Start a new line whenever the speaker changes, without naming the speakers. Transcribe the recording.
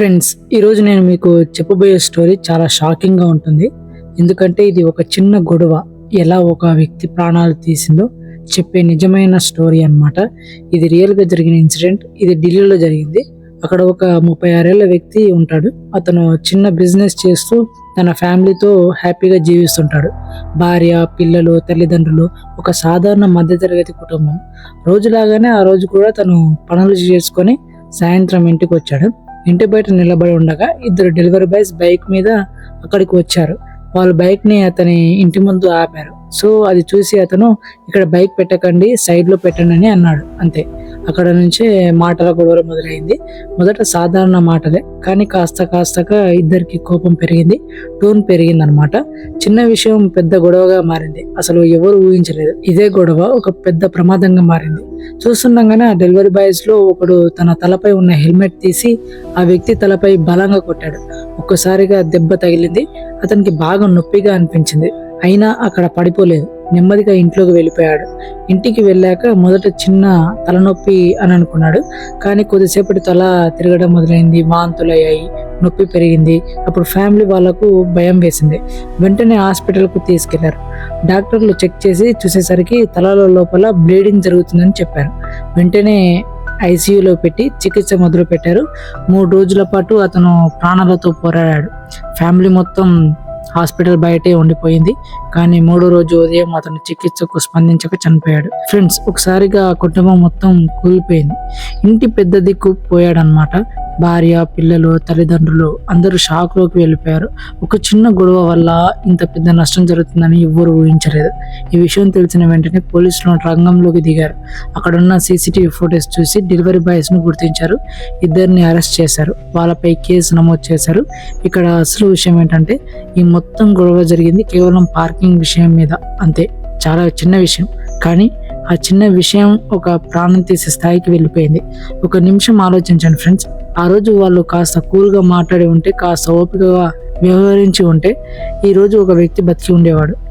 Friends ఈరోజు నేను మీకు చెప్పబోయే స్టోరీ చాలా షాకింగ్గా ఉంటుంది. ఎందుకంటే ఇది ఒక చిన్న గొడవ. ఎలా ఒక వ్యక్తి ప్రాణాలు తీసిందో చెప్పే నిజమైన స్టోరీ అన్నమాట. ఇది రియల్గా జరిగిన ఇన్సిడెంట్ ఇది ఢిల్లీలో జరిగింది. అక్కడ ఒక ముప్పై ఆరేళ్ళ వ్యక్తి ఉంటాడు. అతను చిన్న బిజినెస్ చేస్తూ తన ఫ్యామిలీతో హ్యాపీగా జీవిస్తుంటాడు. భార్య పిల్లలు తల్లిదండ్రులు ఒక సాధారణ మధ్యతరగతి కుటుంబం. రోజులాగానే ఆ రోజు కూడా తను పనులు చేసుకొని సాయంత్రం ఇంటికి వచ్చాడు. ఇంటి బయట నిలబడి ఉండగా ఇద్దరు డెలివరీ బాయ్స్ బైక్ మీద అక్కడికి వచ్చారు. వాళ్ళ బైక్ని అతని ఇంటి ముందు ఆపారు. సో అది చూసి అతను ఇక్కడ బైక్ పెట్టకండి సైడ్లో పెట్టండి అని అన్నాడు. అంతే. అక్కడ నుంచే మాటల గొడవ మొదలైంది. మొదట సాధారణ మాటలే కానీ కాస్త కాస్తగా ఇద్దరికి కోపం పెరిగింది టోన్ పెరిగింది అనమాట చిన్న విషయం పెద్ద గొడవగా మారింది. అసలు ఎవరు ఊహించలేదు. ఇదే గొడవ ఒక పెద్ద ప్రమాదంగా మారింది. చూస్తుండగానే ఆ డెలివరీ బాయ్స్లో ఒకడు తన తలపై ఉన్న హెల్మెట్ తీసి ఆ వ్యక్తి తలపై బలంగా కొట్టాడు. ఒక్కసారిగా దెబ్బ తగిలింది. అతనికి బాగా నొప్పిగా అనిపించింది. అయినా అక్కడ పడిపోలేదు. నెమ్మదిగా ఇంట్లోకి వెళ్ళిపోయాడు. ఇంటికి వెళ్ళాక మొదట చిన్న తలనొప్పి అని అనుకున్నాడు. కానీ కొద్దిసేపటి తల తిరగడం మొదలైంది. వాంతులయ్యాయి నొప్పి పెరిగింది. అప్పుడు ఫ్యామిలీ వాళ్ళకు భయం వేసింది. వెంటనే హాస్పిటల్కు తీసుకెళ్ళారు. డాక్టర్లు చెక్ చేసి చూసేసరికి తలలో లోపల బ్లీడింగ్ జరుగుతుందని చెప్పారు. వెంటనే ఐసీయూలో పెట్టి చికిత్స మొదలు పెట్టారు మూడు రోజుల పాటు అతను ప్రాణాలతో పోరాడాడు. ఫ్యామిలీ మొత్తం హాస్పిటల్ బయటే ఉండిపోయింది. కానీ మూడో రోజు ఉదయం అతను చికిత్సకు స్పందించక చనిపోయాడు. ఫ్రెండ్స్ ఒకసారిగా ఆ కుటుంబం మొత్తం కూలిపోయింది. ఇంటి పెద్ద దిక్కు పోయాడనమాట భార్య పిల్లలు తల్లిదండ్రులు అందరూ షాక్లోకి వెళ్ళిపోయారు. ఒక చిన్న గొడవ వల్ల ఇంత పెద్ద నష్టం జరుగుతుందని ఎవ్వరు ఊహించలేదు. ఈ విషయం తెలిసిన వెంటనే పోలీసులు రంగంలోకి దిగారు. అక్కడున్న సీసీటీవీ ఫోటోస్ చూసి డెలివరీ బాయ్స్ను గుర్తించారు. ఇద్దరిని అరెస్ట్ చేశారు. వాళ్ళపై కేసు నమోదు చేశారు. ఇక్కడ అసలు విషయం ఏంటంటే ఈ మొత్తం గొడవ జరిగింది కేవలం పార్కింగ్ విషయం మీద అంతే. చాలా చిన్న విషయం. కానీ ఆ చిన్న విషయం ఒక ప్రాణం తీసే స్థాయికి వెళ్ళిపోయింది. ఒక నిమిషం ఆలోచించండి ఫ్రెండ్స్. ఆ రోజు వాళ్ళు కాస్త కూల్గా మాట్లాడి ఉంటే కాస్త ఓపికగా వ్యవహరించి ఉంటే ఈరోజు ఒక వ్యక్తి బతికి ఉండేవాడు.